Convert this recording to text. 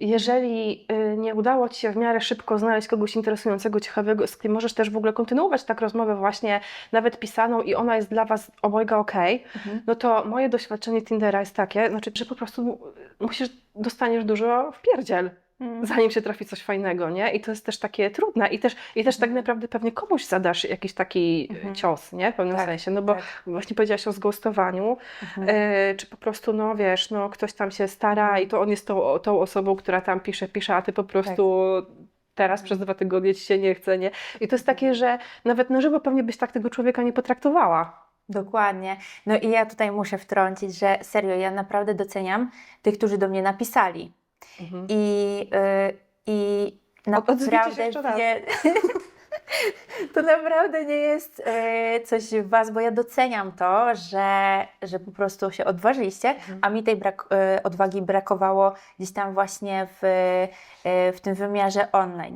jeżeli y, nie udało Ci się w miarę szybko znaleźć kogoś interesującego, ciekawego, z kim możesz też w ogóle kontynuować tak rozmowę właśnie, nawet pisaną i ona jest dla Was obojga okej, Mhm. no to moje doświadczenie Tindera jest takie, znaczy, że po prostu musisz, dostaniesz dużo w pierdziel. Zanim się trafi coś fajnego, nie? I to jest też takie trudne i też, i też tak Mhm. naprawdę pewnie komuś zadasz jakiś taki y, Mhm. cios, nie? W pewnym Tak, sensie, no bo tak. właśnie powiedziałaś o zghostowaniu, Mhm. E, czy po prostu, no wiesz, no ktoś tam się stara i to on jest tą, tą osobą, która tam pisze, pisze, a ty po prostu teraz przez dwa tygodnie ci się nie chce, nie? I to jest takie, że nawet na żywo pewnie byś tak tego człowieka nie potraktowała. Dokładnie. No i ja tutaj muszę wtrącić, że serio, ja naprawdę doceniam tych, którzy do mnie napisali. I, y, i naprawdę nie, to naprawdę nie jest y, coś w Was, bo ja doceniam to, że, że po prostu się odważyliście, Mhm. a mi tej brak, y, odwagi brakowało gdzieś tam właśnie w, y, w tym wymiarze online.